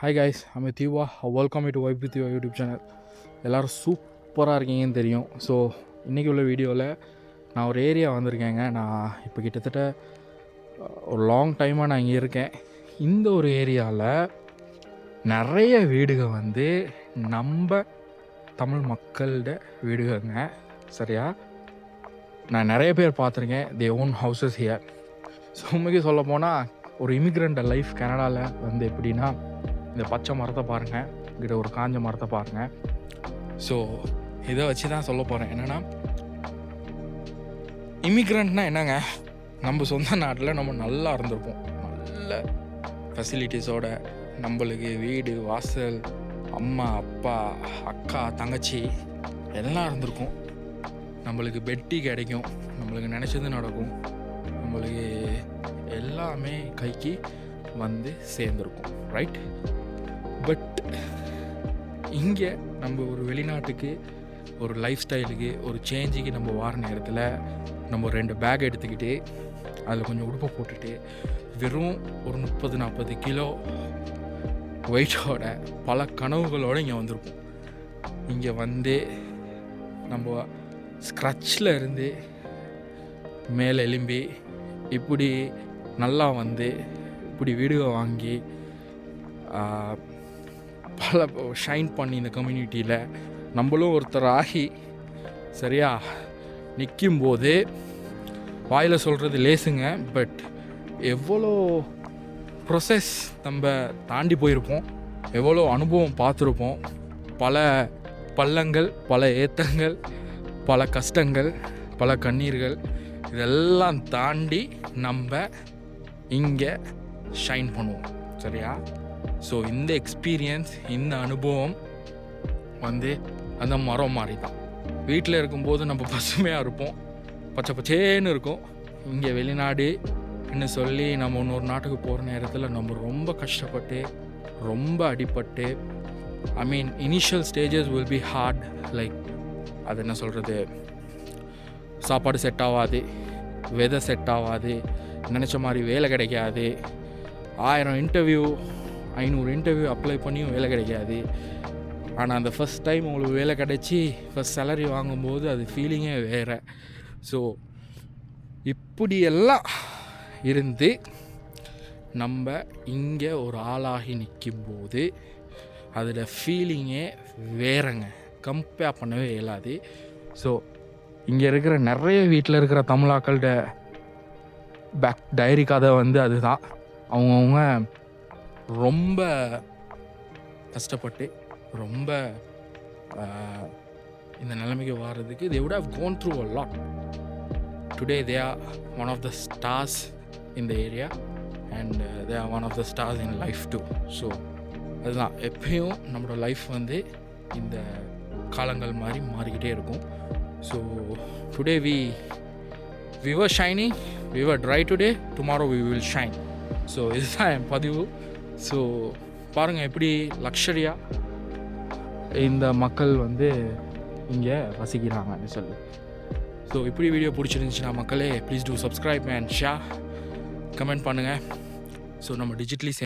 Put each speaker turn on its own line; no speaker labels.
Hi guys அமை தீவா welcome to vibe diva YouTube channel எல்லோரும் சூப்பராக இருக்கீங்கன்னு தெரியும். ஸோ இன்றைக்கி உள்ள வீடியோவில் நான் ஒரு ஏரியா வந்திருக்கேங்க. நான் இப்போ கிட்டத்தட்ட ஒரு லாங் டைமாக நான் இங்கே இருக்கேன். இந்த ஒரு ஏரியாவில் நிறைய வீடுகள் வந்து நம்ம தமிழ் மக்களோட வீடுகள்ங்க. சரியா? நான் நிறைய பேர் பார்த்துருக்கேன். They own houses here so உண்மைக்கு சொல்ல போனால் ஒரு இமிக்ரெண்ட் லைஃப் கனடாவில் வந்து எப்படின்னா இந்த பச்சை மரத்தை பாருங்கள் கிட்ட ஒரு காஞ்ச மரத்தை பாருங்கள் ஸோ இதை வச்சு தான் சொல்ல போகிறேன் என்னென்னா இமிக்ரண்ட்னா என்னங்க? நம்ம சொந்த நாட்டில் நம்ம நல்லா இருந்திருப்போம். நல்ல ஃபெசிலிட்டிஸோட நம்மளுக்கு வீடு வாசல் அம்மா அப்பா அக்கா தங்கச்சி எல்லாம் இருந்திருக்கும். நம்மளுக்கு பெட்டி கிடைக்கும். நம்மளுக்கு நினச்சது நடக்கும். நம்மளுக்கு எல்லாமே கைக்கு வந்து சேர்ந்துருக்கும். ரைட் பட் இங்கே நம்ம ஒரு வெளிநாட்டுக்கு ஒரு லைஃப் ஸ்டைலுக்கு ஒரு சேஞ்சுக்கு நம்ம வார நேரத்தில் நம்ம ரெண்டு பேக் எடுத்துக்கிட்டு அதில் கொஞ்சம் உடுப்பை போட்டுட்டு வெறும் ஒரு முப்பது நாற்பது கிலோ வெயிட்டோட பல கனவுகளோடு இங்கே வந்திருப்போம். இங்கே வந்து நம்ம ஸ்க்ரட்சில் இருந்து மேலே எலும்பி இப்படி நல்லா வந்து இப்படி வீடுக வாங்கி பல ஷைன் பண்ணி இந்த கம்யூனிட்டியில் நம்மளும் ஒருத்தர் ஆகி சரியா நிற்கும்போது வாயில் சொல்கிறது லேசுங்க பட் எவ்வளோ ப்ரொசஸ் நம்ம தாண்டி போயிருப்போம் எவ்வளோ அனுபவம் பார்த்துருப்போம். பல பள்ளங்கள் பல ஏத்தங்கள் பல கஷ்டங்கள் பல கண்ணீர்கள் இதெல்லாம் தாண்டி நம்ம இங்கே ஷைன் பண்ணுவோம் சரியா? ஸோ இந்த எக்ஸ்பீரியன்ஸ் இந்த அனுபவம் வந்து அந்த மரம் மாதிரி தான் வீட்டில் இருக்கும்போது நம்ம பசுமையாக இருப்போம். பச்சை பச்சேன்னு இருக்கும். இங்கே வெளிநாடு ன்னு சொல்லி நம்ம இன்னொரு நாட்டுக்கு போகிற நேரத்தில் நம்ம ரொம்ப கஷ்டப்பட்டு ரொம்ப அடிபட்டு I mean initial stages will be hard like அது என்ன சொல்கிறது சாப்பாடு செட் ஆகாது வெதை செட் ஆகாது நினச்ச மாதிரி வேலை கிடைக்காது. ஆயிரம் இன்டர்வியூ ஐநூறு இன்டர்வியூ அப்ளை பண்ணியும் வேலை கிடைக்காது. ஆனால் அந்த ஃபஸ்ட் டைம் உங்களுக்கு வேலை கிடச்சி ஃபஸ்ட் சேலரி வாங்கும்போது அது ஃபீலிங்கே வேறு. ஸோ இப்படியெல்லாம் இருந்து நம்ம இங்கே ஒரு ஆளாகி நிற்கும்போது அதில் ஃபீலிங்கே வேறங்க. கம்பேர் பண்ணவே இயலாது. ஸோ இங்கே இருக்கிற நிறைய வீட்டில் இருக்கிற தமிழாக்கள்கிட்ட பேக் டைரி கதை வந்து அதுதான். அவங்கவுங்க ரொம்ப கஷ்டப்பட்டு ரொம்ப இந்த நிலைமைக்கு வர்றதுக்கு they would have gone through a lot today they are one of the stars in the area and they are one of the stars in life too so அதுதான். எப்பயும் நம்மளோட லைஃப் வந்து இந்த காலங்கள் மாதிரி மாறிக்கிட்டே இருக்கும். So today we we shining we were try today tomorrow we will shine so இதுதான் என் பதிவு. ஸோ பாருங்கள் எப்படி லக்ஷரியாக இந்த மக்கள் வந்து இங்கே வசிக்கிறாங்கன்னு சொல்லி. ஸோ இப்படி வீடியோ பிடிச்சிருந்துச்சுன்னா மக்களே please do subscribe and share comment பண்ணுங்கள் ஸோ நம்ம டிஜிட்டலி